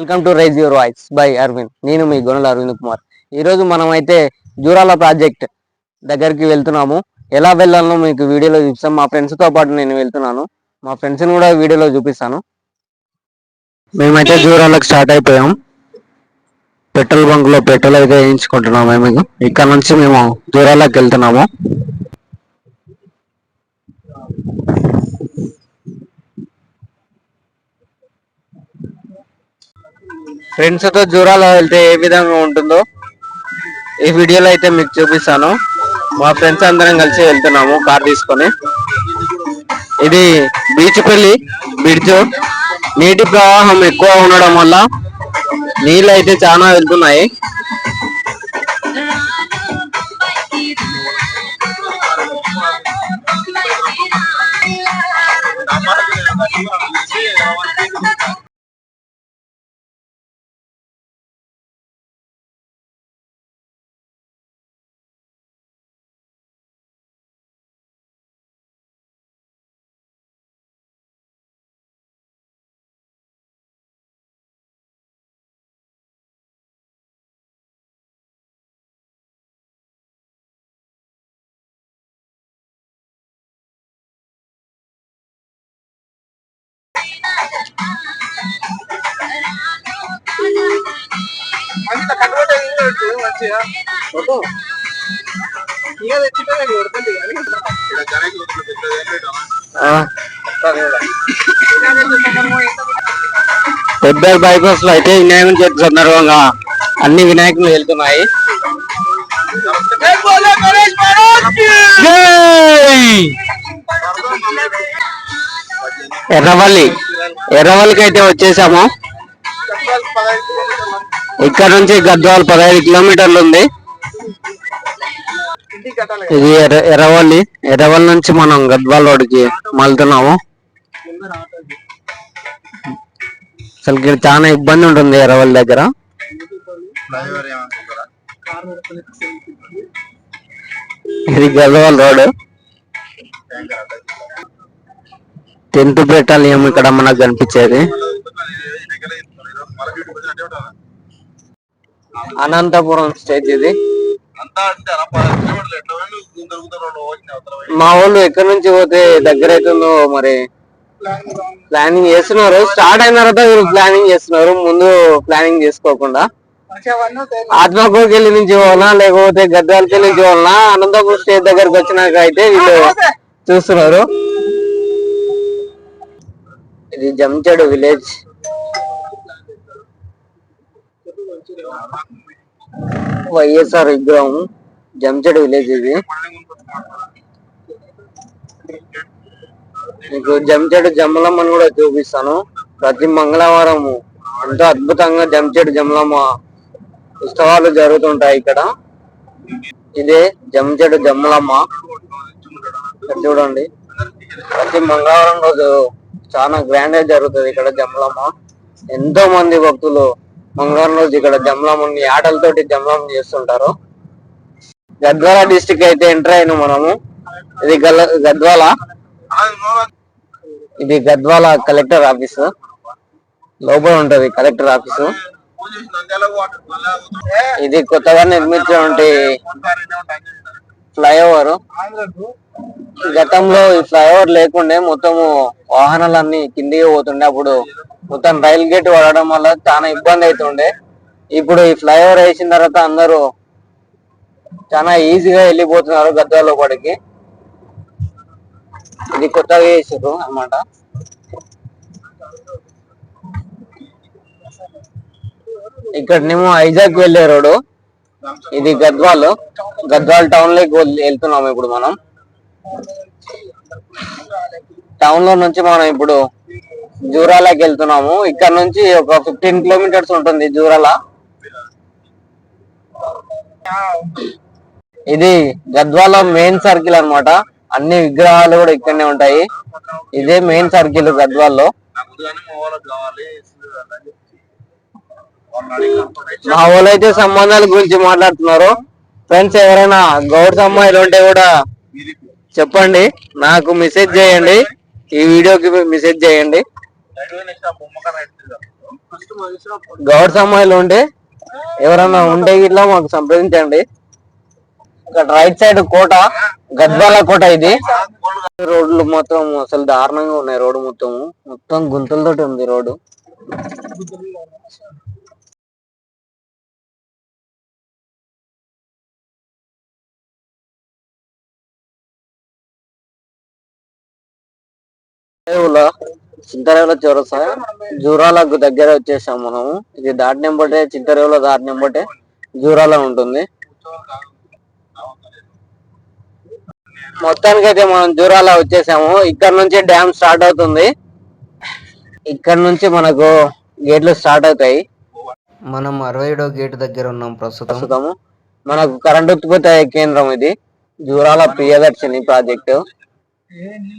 Welcome to rise your voice by Arvind నేను మీ గుణల అరవింద్ కుమార్. ఈరోజు మనమైతే మనం అయితే జూరాల ప్రాజెక్ట్ దగ్గరికి వెళ్తున్నాము. ఎలా వెళ్ళాలో మీకు వీడియోలో చూపిస్తాం. మా ఫ్రెండ్స్తో పాటు నేను వెళ్తున్నాను. మా ఫ్రెండ్స్ని కూడా వీడియోలో చూపిస్తాను. మేమైతే జూరాలకు స్టార్ట్ అయిపోయాం. పెట్రోల్ బంక్లో పెట్రోల్ అయితే వేయించుకుంటున్నాము మేము. ఇక్కడ నుంచి మేము జూరాలకు వెళ్తున్నాము. ఫ్రెండ్స్తో జూరాలో వెళ్తే ఏ విధంగా ఉంటుందో ఈ వీడియోలో అయితే మీకు చూపిస్తాను. మా ఫ్రెండ్స్ అందరం కలిసి వెళ్తున్నాము కార్ తీసుకొని. ఇది బీచ్ పెళ్ళి బ్రిడ్జ్ నీటి ప్రవాహం ఎక్కువ ఉండడం వల్ల నీళ్ళు అయితే చాలా వెళ్తున్నాయి. మంచిగా. ఇక కొడుతుంది పెద్ద బైపాస్లో అయితే వినాయకుని చవితి సందర్భంగా అన్ని వినాయకులు వెళ్తున్నాయి! ఎర్రవల్లి. ఎర్రవల్లికి అయితే వచ్చేసాము. ఇక్కడ నుంచి గద్వాల్ పదహైదు కిలోమీటర్లు ఉంది. ఇది ఎర్రవల్లి ఎర్రవల్లి నుంచి మనం గద్వాల్ రోడ్కి మళ్తున్నాము. అసలు ఇక్కడ చాలా ఇబ్బంది ఉంటుంది ఎర్రవల్లి దగ్గర. ఇది గద్వాల్ రోడ్ టెన్త్ బెటాలియం ఇక్కడ మనకు కనిపించేది. అనంతపురం స్టేజ్ ఇది. మా వాళ్ళు ఎక్కడి నుంచి పోతే దగ్గర అవుతుందో మరి ప్లానింగ్ చేస్తున్నారు. స్టార్ట్ అయిన తర్వాత వీళ్ళు ప్లానింగ్ చేస్తున్నారు. ముందు ప్లానింగ్ చేసుకోకుండా. ఆత్మకూరుకి వెళ్ళి నుంచి పోవాలా లేకపోతే గద్వాలకి వెళ్ళి నుంచి పోవాలా? అనంతపురం స్టేజ్ దగ్గరకు వచ్చినాక అయితే వీళ్ళు చూస్తున్నారు. ఇది జంచెడు విలేజ్. వైఎస్ఆర్ విగ్రహం జంచెడు విలేజ్ ఇది. మీకు జంచెడు జమ్మలమ్మని కూడా చూపిస్తాను. ప్రతి మంగళవారం ఎంతో అద్భుతంగా జంచెడు జమలమ్మ ఉత్సవాలు జరుగుతుంటాయి ఇక్కడ. ఇదే జంచెడు జమ్మలమ్మ చూడండి. ప్రతి మంగళవారం రోజు చాలా గ్రాండ్గా జరుగుతుంది ఇక్కడ జమలమ్మ ఎంతో మంది భక్తులు మంగళవారం రోజు ఇక్కడ జమలమ్మని ఆటలతోటి జమలమ్మ చేస్తుంటారు. గద్వాల డిస్టిక్ అయితే ఎంటర్ అయిన మనము. ఇది గల గద్వాల. ఇది గద్వాల కలెక్టర్ ఆఫీస్. లోపల ఉంటది కలెక్టర్ ఆఫీసు. ఇది కొత్తగా నిర్మించినటువంటి ఫ్లైఓవర్. గతంలో ఈ ఫ్లైఓవర్ లేకుండే మొత్తము వాహనాలన్నీ కిందికి పోతుండే. అప్పుడు మొత్తం రైల్ గేట్ పడడం వల్ల చాలా ఇబ్బంది అవుతుండే ఇప్పుడు ఈ ఫ్లైఓవర్ వేసిన తర్వాత అందరూ చాలా ఈజీగా వెళ్ళిపోతున్నారు గద్వాల లోపలికి. ఇది కొత్తగా వేసారు అన్నమాట. ఇక్కడనేమో ఐజాక్ వెళ్ళే రోడ్డు. ఇది గద్వాల్. గద్వాల్ టౌన్లోకి వెళ్తున్నాము వెళ్తున్నాం ఇప్పుడు మనం. టౌన్లో నుంచి మనం ఇప్పుడు జూరాలకి వెళ్తున్నాము. ఇక్కడ నుంచి ఒక ఫిఫ్టీన్ కిలోమీటర్స్ ఉంటుంది జూరాల. ఇది గద్వాల మెయిన్ సర్కిల్ అన్నమాట. అన్ని విగ్రహాలు కూడా ఇక్కడనే ఉంటాయి. ఇదే మెయిన్ సర్కిల్ గద్వాల్లో. మా వాళ్ళు అయితే సంబంధాల గురించి మాట్లాడుతున్నారు. ఫ్రెండ్స్ ఎవరైనా గౌడ్స్ అమ్మాయిలు ఉంటే కూడా చెప్పండి. నాకు మెసేజ్ చేయండి. ఈ వీడియోకి మెసేజ్ చేయండి. గౌడ్స్ అమ్మాయిలు ఉంటే ఎవరన్నా ఉంటే ఇట్లా మాకు సంప్రదించండి. ఇక్కడ రైట్ సైడ్ కోట గద్వాల కోట ఇది. రోడ్లు మొత్తం అసలు దారుణంగా ఉన్నాయి. రోడ్డు మొత్తం మొత్తం గుంతలతోటి ఉంది రోడ్డు. చింతరేవుల చింతరేవుల చౌరస్తా. జూరాలకు దగ్గర వచ్చేసాం మనము. ఇది దాటినంబటే చింతరేవుల దాటినంబటే జూరాల ఉంటుంది. మొత్తానికి అయితే మనం జూరాల వచ్చేసాము. ఇక్కడ నుంచి డ్యామ్ స్టార్ట్ అవుతుంది. ఇక్కడ నుంచి మనకు గేట్లు స్టార్ట్ అవుతాయి. మనం అరవై ఏడో గేట్ దగ్గర ఉన్నాం ప్రస్తుతం. మనకు కరెంట్ ఉత్పత్తి కేంద్రం ఇది. జూరాల ప్రియదర్శిని ప్రాజెక్టు.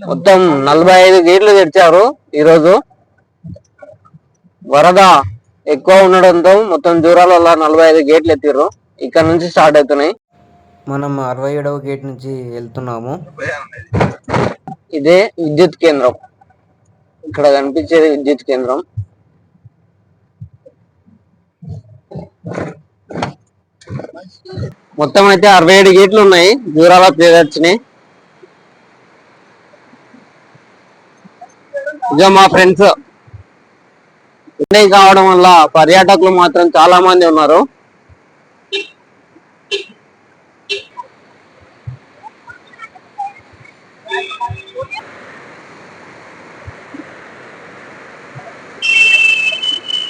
మొత్తం నలభై ఐదు గేట్లు తెరిచారు ఈరోజు. వరద ఎక్కువ ఉండడంతో మొత్తం జూరాలలో నలభై ఐదు గేట్లు ఎత్తిర్రు. ఇక్కడ నుంచి స్టార్ట్ అవుతున్నాయి. మనం అరవై ఏడవ గేట్ నుంచి వెళ్తున్నాము. ఇదే విద్యుత్ కేంద్రం. ఇక్కడ కనిపించేది విద్యుత్ కేంద్రం. మొత్తం అయితే అరవై ఏడు గేట్లు ఉన్నాయి. దూరాల ప్రియదర్శిని ఇక మా ఫ్రెండ్స్ కావడం వల్ల పర్యాటకులు మాత్రం చాలా మంది ఉన్నారు.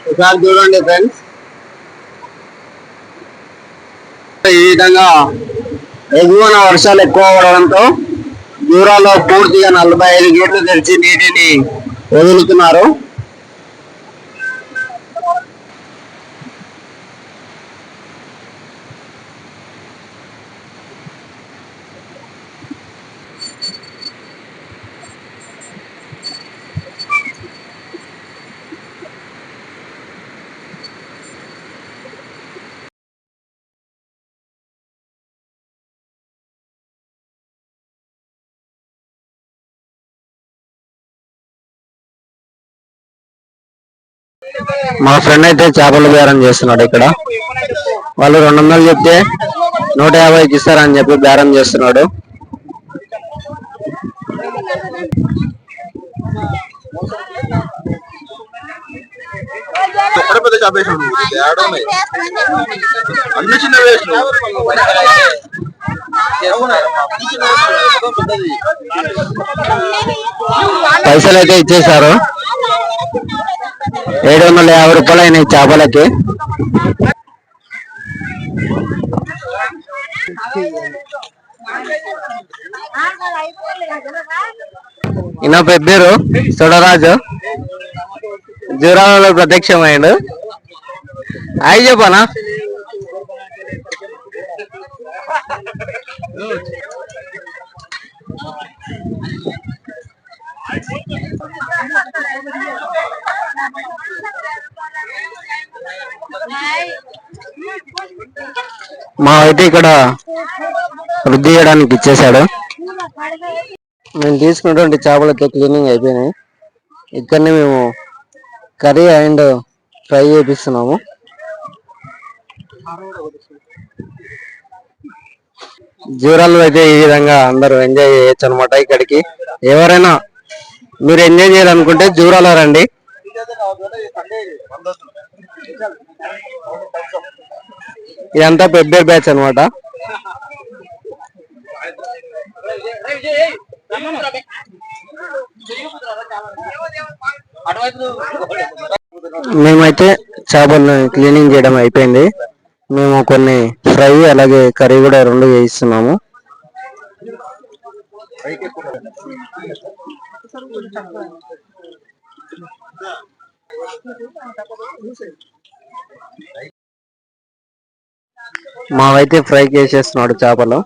ఒకసారి చూడండి ఫ్రెండ్స్. ఈ విధంగా ఎగువన వర్షాలు ఎక్కువ అవడంతో దూరాల్లో పూర్తిగా నలభై ఐదు గేట్లు తెరిచి నీటిని వదులుతున్నారు. మా ఫ్రెండ్ అయితే చేపల బేరం చేస్తున్నాడు ఇక్కడ. వాళ్ళు రెండు వందలు చెప్తే నూట యాభైకి ఇస్తారని చెప్పి బేరం చేస్తున్నాడు. అన్ని చిన్న పైసలు అయితే ఇచ్చేసారు ఏడు వందల యాభై రూపాయలు అయినాయి చేపలకి. ఈయన పేరు సుడరాజు. జూరాలలో ప్రత్యక్షమైండు అయి చెప్పనా? మా అయితే ఇక్కడ వృద్ధి చేయడానికి ఇచ్చేసాడు మేము తీసుకున్నటువంటి చేపలతో క్లీనింగ్ అయిపోయినాయి. ఇక్కడనే మేము కర్రీ అండ్ ఫ్రై చేపిస్తున్నాము. జూరాలు అయితే ఈ విధంగా అందరూ ఎంజాయ్ చేయొచ్చు అనమాట ఇక్కడికి. ఎవరైనా మీరు ఎంజాయ్ చేయాలనుకుంటే జూరాలో రండి. ఇదంతా పెద్ద బ్యాచ్ అనమాట మేమైతే చేపలను క్లీనింగ్ చేయడం అయిపోయింది. మేము కొన్ని ఫ్రై అలాగే కర్రీ కూడా రెండు చేయిస్తున్నాము. మావైతే ఫ్రై చేసేస్తున్నాడు చేపలు.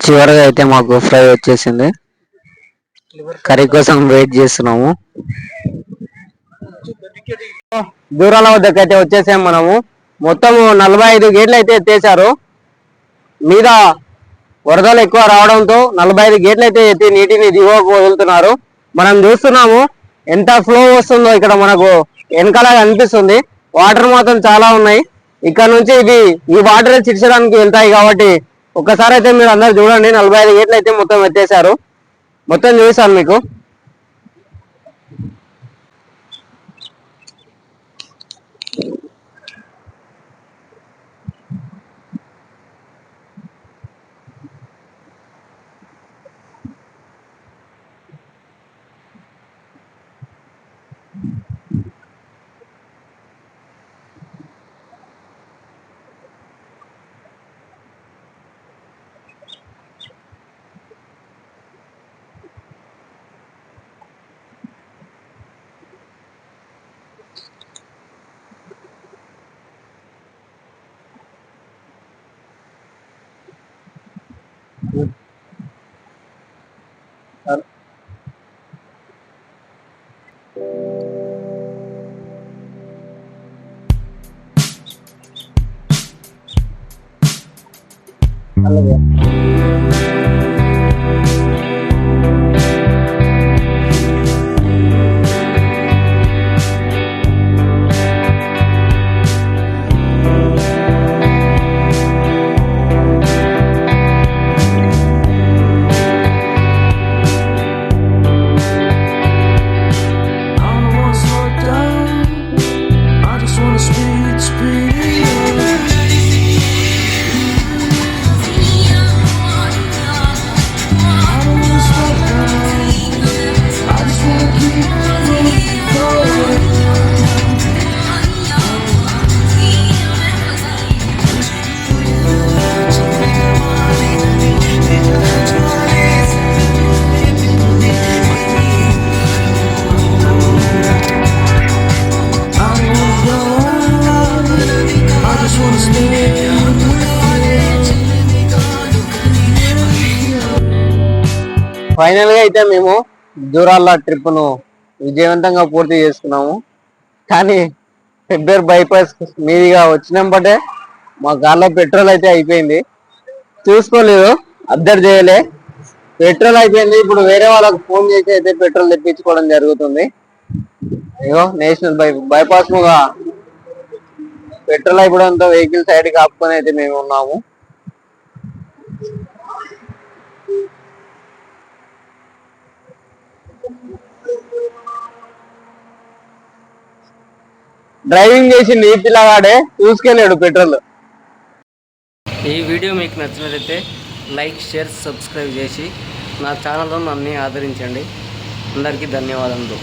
చివరిగా అయితే మాకు ఫ్రై వచ్చేసింది. కర్రీ కోసం వెయిట్ చేస్తున్నాము. దూరాల వద్దకు అయితే వచ్చేసాం మనము. మొత్తము నలభై ఐదు గేట్లు అయితే ఎత్తేసారు. మీద వరదలు ఎక్కువ రావడంతో నలభై ఐదు గేట్లు అయితే ఎత్తి నీటిని దిగువకు వదులుతున్నారు. మనం చూస్తున్నాము ఎంత ఫ్లో వస్తుందో ఇక్కడ మనకు వెనకాల కనిపిస్తుంది. వాటర్ మాత్రం చాలా ఉన్నాయి. ఇక్కడ నుంచి ఇది ఈ వాటర్ చిర్చడానికి వెళ్తాయి కాబట్టి ఒక్కసారి అయితే మీరు అందరు చూడండి. నలభై ఐదు గేట్లు అయితే మొత్తం ఎత్తేసారు మొత్తం చూపిస్తాను మీకు. అలాగే ఫైనల్గా అయితే మేము దూరాల ట్రిప్ను విజయవంతంగా పూర్తి చేసుకున్నాము. కానీ ఫిబ్రవరి బైపాస్ మీదిగా వచ్చినప్పటే మా కార్లో పెట్రోల్ అయితే అయిపోయింది. చూసుకోలేదు అబ్జర్వ్ చేయలే. పెట్రోల్ అయిపోయింది. ఇప్పుడు వేరే వాళ్ళకి ఫోన్ చేసి అయితే పెట్రోల్ తెప్పించుకోవడం జరుగుతుంది. ఇగో నేషనల్ బై బైపాస్ పెట్రోల్ అయిపోవడంతో వెహికల్ సైడ్కి ఆపుకొని అయితే మేము ఉన్నాము. డ్రైవింగ్ చేసి నీ పిల్లవాడే చూసుకెళ్ళాడు పెట్రోల్. ఈ వీడియో మీకు నచ్చినట్లయితే లైక్ షేర్ సబ్స్క్రైబ్ చేసి నా ఛానల్లో నన్ను ఆదరించండి. అందరికీ ధన్యవాదములు.